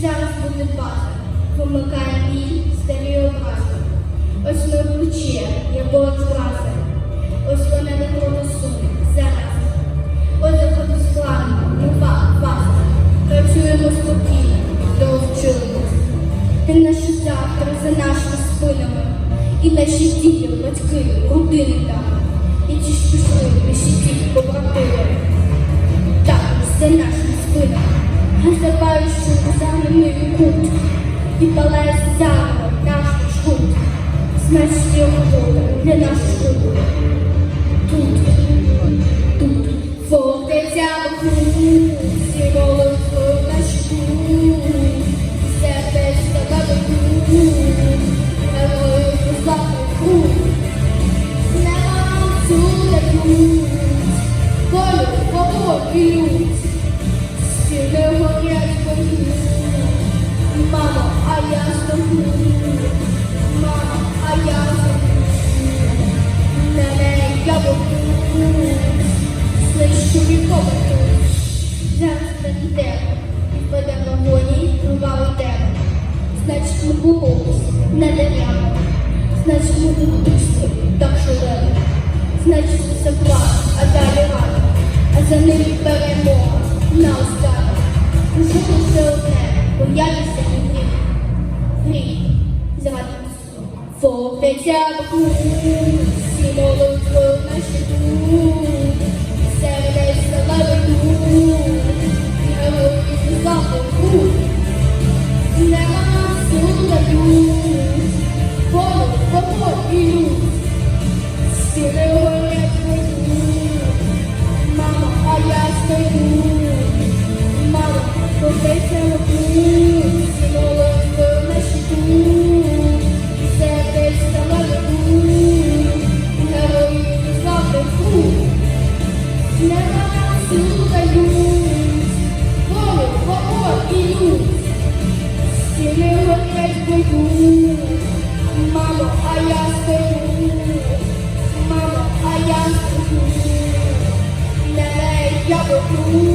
зараз буде база, Помикає біль старі образи. Ось ми плече, я було зразу. Ось вона не голосує, зараз. Ось заходу складно, нова база. Працюємо спокійно, довчуємо. Ти наші завтра за нашими спинами. І наші діти, батьки, родини там. І ті ж пішли, наші діти побратили. Так, за нашими спинами. а забавиш, що кут, і палає заново наш шкут, значить його для наших вікову Зараз і ведемо вогоні, рубали тебе. Значить, ми боролись, не деремо. Значить, ми тиснули, так шалено. Значить, це план, а далі рада. А за ними перемога, наостанок. Уже лише одне, боятися і гріх. Гріх, заради Фортеця всі молитви наші Mama, I lost my Mama, go back diabo cruz.